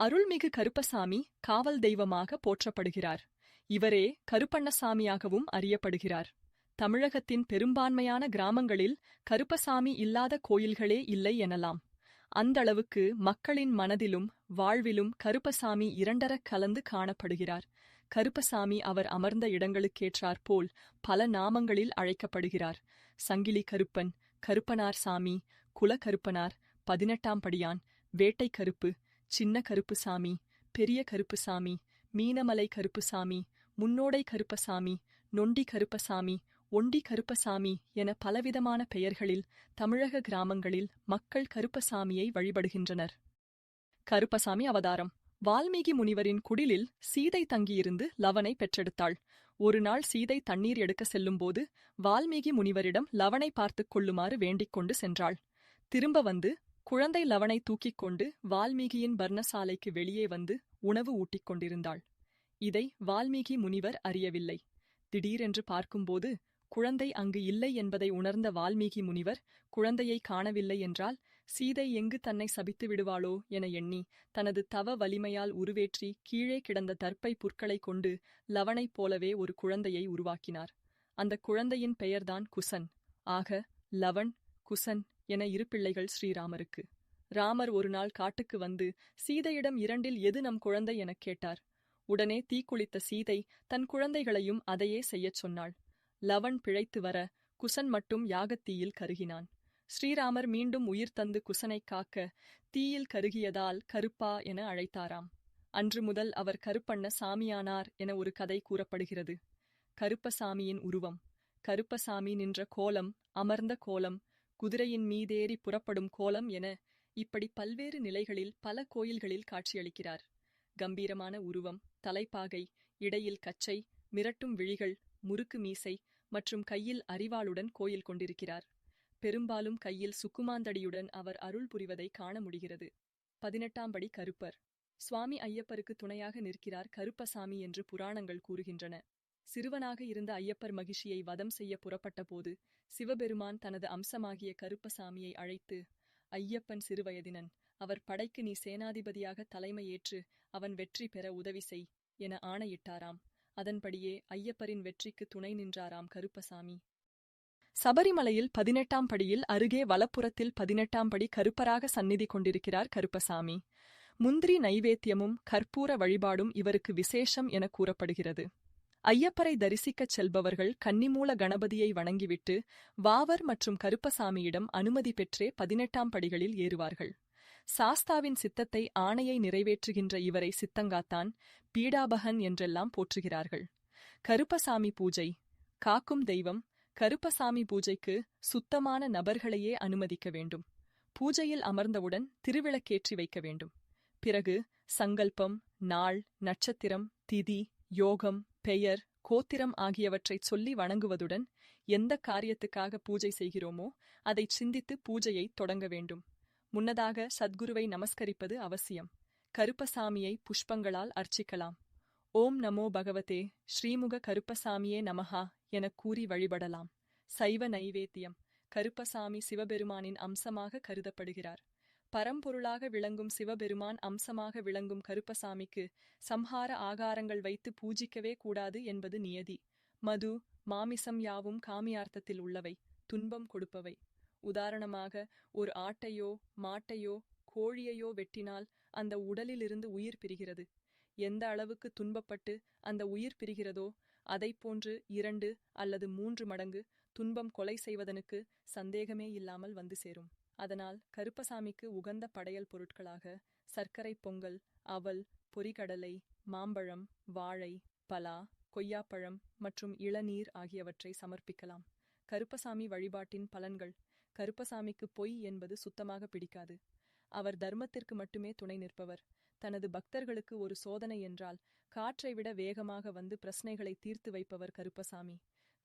அருள்மிகு கருப்பசாமி காவல் தெய்வமாக போற்றப்படுகிறார். இவரே கருப்பண்ணசாமியாகவும் அறியப்படுகிறார். தமிழகத்தின் பெரும்பான்மையான கிராமங்களில் கருப்பசாமி இல்லாத கோயில்களே இல்லை எனலாம். அந்தளவுக்கு மக்களின் மனதிலும் வாழ்விலும் கருப்பசாமி இரண்டரக் கலந்து காணப்படுகிறார். கருப்பசாமி அவர் அமர்ந்த இடங்களுக்கேற்றாற்போல் பல நாமங்களில் அழைக்கப்படுகிறார். சங்கிலி கருப்பன் கருப்பனார் சாமி குலக்கருப்பனார் பதினெட்டாம் படியான் வேட்டை கருப்பு சின்ன கருப்புசாமி பெரிய கருப்புசாமி மீனமலை கருப்புசாமி முன்னோடை கருப்பசாமி நொண்டி கருப்பசாமி ஒண்டி கருப்பசாமி என பலவிதமான பெயர்களில் தமிழக கிராமங்களில் மக்கள் கருப்பசாமியை வழிபடுகின்றனர். கருப்பசாமி அவதாரம். வால்மீகி முனிவரின் குடிலில் சீதை தங்கியிருந்து லவனை பெற்றெடுத்தாள். ஒருநாள் சீதை தண்ணீர் எடுக்க செல்லும்போது வால்மீகி முனிவரிடம் லவனை பார்த்துக் கொள்ளுமாறு வேண்டிக் கொண்டு சென்றாள். திரும்ப வந்து குழந்தை லவனை தூக்கிக் கொண்டு வால்மீகியின் பர்ணசாலைக்கு வெளியே வந்து உணவு ஊட்டிக் கொண்டிருந்தாள். இதை வால்மீகி முனிவர் அறியவில்லை. திடீரென்று பார்க்கும்போது குழந்தை அங்கு இல்லை என்பதை உணர்ந்த வால்மீகி முனிவர் குழந்தையை காணவில்லை என்றால் சீதை எங்கு தன்னை சபித்து விடுவாளோ என எண்ணி தனது தவ வலிமையால் உருவேற்றி கீழே கிடந்த தற்பை புற்களைக் கொண்டு லவனைப் போலவே ஒரு குழந்தையை உருவாக்கினார். அந்த குழந்தையின் பெயர்தான் குசன். ஆக லவன் குசன் என இரு பிள்ளைகள் ஸ்ரீராமருக்கு. ராமர் ஒருநாள் காட்டுக்கு வந்து சீதையிடம் இரண்டில் எது நம் குழந்தை? எனக் கேட்டார். உடனே தீக்குளித்த சீதை தன் குழந்தைகளையும் அதையே செய்யச் சொன்னாள். லவன் பிழைத்து வர குசன் மட்டும் யாகத்தீயில் கருகினான். ஸ்ரீராமர் மீண்டும் உயிர் தந்து குசனைக் காக்க தீயில் கருகியதால் கருப்பா என அழைத்தாராம். அன்று முதல் அவர் கருப்பண்ண சாமியானார் என ஒரு கதை கூறப்படுகிறது. கருப்பசாமியின் உருவம். கருப்பசாமி நின்ற கோலம் அமர்ந்த கோலம் குதிரையின் மீதேறி புறப்படும் கோலம் என இப்படி பல்வேறு நிலைகளில் பல கோயில்களில் காட்சியளிக்கிறார். கம்பீரமான உருவம் தலைப்பாகை இடையில் கச்சை மிரட்டும் விழிகள் முறுக்கு மீசை மற்றும் கையில் அரிவாளுடன் கோயில் கொண்டிருக்கிறார். பெரும்பாலும் கையில் சுக்குமாந்தடியுடன் அவர் அருள் புரிவதை காண முடிகிறது. பதினெட்டாம் படி கருப்பர். சுவாமி ஐயப்பருக்கு துணையாக நிற்கிறார் கருப்பசாமி என்று புராணங்கள் கூறுகின்றன. சிறுவனாக இருந்த ஐயப்பர் மகிழ்ச்சியை வதம் செய்ய புறப்பட்ட போது சிவபெருமான் தனது அம்சமாகிய கருப்பசாமியை அழைத்து ஐயப்பன் சிறுவயதினன் அவர் படைக்கு நீ சேனாதிபதியாக தலைமையேற்று அவன் வெற்றி பெற உதவி செய் என ஆணையிட்டாராம். அதன்படியே ஐயப்பரின் வெற்றிக்கு துணை நின்றாராம் கருப்பசாமி. சபரிமலையில் பதினெட்டாம் படியில் அருகே வலப்புறத்தில் பதினெட்டாம் படி கருப்பராக சந்நிதி கொண்டிருக்கிறார் கருப்பசாமி. முந்திரி நைவேத்தியமும் கற்பூர வழிபாடும் இவருக்கு விசேஷம் என கூறப்படுகிறது. ஐயப்பரை தரிசிக்கச் செல்பவர்கள் கன்னிமூல கணபதியை வணங்கிவிட்டு வாவர் மற்றும் கருப்பசாமியிடம் அனுமதி பெற்றே பதினெட்டாம் படிகளில் ஏறுவார்கள். சாஸ்தாவின் சித்தத்தை ஆணையை நிறைவேற்றுகின்ற இவரை சித்தங்காத்தான் பீடாபகன் என்றெல்லாம் போற்றுகிறார்கள். கருப்பசாமி பூஜை. காக்கும் தெய்வம் கருப்பசாமி பூஜைக்கு சுத்தமான நபர்களையே அனுமதிக்க வேண்டும். பூஜையில் அமர்ந்தவுடன் திருவிளக்கேற்றி வைக்க வேண்டும். பிறகு சங்கல்பம் நாள் நட்சத்திரம் திதி யோகம் பெயர் கோத்திரம் ஆகியவற்றைச் சொல்லி வணங்குவதுடன் எந்த காரியத்துக்காக பூஜை செய்கிறோமோ அதைச் சிந்தித்து பூஜையை தொடங்க வேண்டும். முன்னதாக சத்குருவை நமஸ்கரிப்பது அவசியம். கருப்பசாமியை புஷ்பங்களால் அர்ச்சிக்கலாம். ஓம் நமோ பகவதே ஸ்ரீமுக கருப்பசாமியே நமஹா எனக் கூறி வழிபடலாம். சைவ நைவேத்தியம். கருப்பசாமி சிவபெருமானின் அம்சமாக கருதப்படுகிறார். பரம்பொருளாக விளங்கும் சிவபெருமான் அம்சமாக விளங்கும் கருப்பசாமிக்கு சம்ஹார ஆகாரங்கள் வைத்து பூஜிக்கவே கூடாது என்பது நியதி. மது மாமிசம் யாவும் காமியார்த்தத்தில் உள்ளவை துன்பம் கொடுப்பவை. உதாரணமாக ஒரு ஆட்டையோ மாட்டையோ கோழியையோ வெட்டினால் அந்த உடலிலிருந்து உயிர் பிரிகிறது. எந்த அளவுக்கு துன்பப்பட்டு அந்த உயிர் பிரிகிறதோ அதைப்போன்று இரண்டு அல்லது மூன்று மடங்கு துன்பம் கொலை செய்வதனுக்கு சந்தேகமே இல்லாமல் வந்து சேரும். அதனால் கருப்பசாமிக்கு உகந்த படையல் பொருட்களாக சர்க்கரை பொங்கல் அவல் பொரிகடலை மாம்பழம் வாழை பலா கொய்யாப்பழம் மற்றும் இளநீர் ஆகியவற்றை சமர்ப்பிக்கலாம். கருப்பசாமி வழிபாட்டின் பலன்கள் கருப்பசாமிக்கு பொய் என்பது சுத்தமாக பிடிக்காது. அவர் தர்மத்திற்கு மட்டுமே துணை நிற்பவர். தனது பக்தர்களுக்கு ஒரு சோதனை என்றால் காற்றை விட வேகமாக வந்து பிரச்சனைகளை தீர்த்து வைப்பவர் கருப்பசாமி.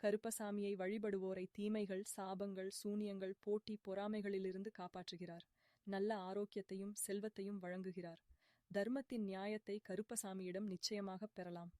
கருப்பசாமியை வழிபடுவோரை தீமைகள் சாபங்கள் சூனியங்கள் போட்டி பொறாமைகளிலிருந்து காப்பாற்றுகிறார். நல்ல ஆரோக்கியத்தையும் செல்வத்தையும் வழங்குகிறார். தர்மத்தின் நியாயத்தை கருப்பசாமியிடம் நிச்சயமாகப் பெறலாம்.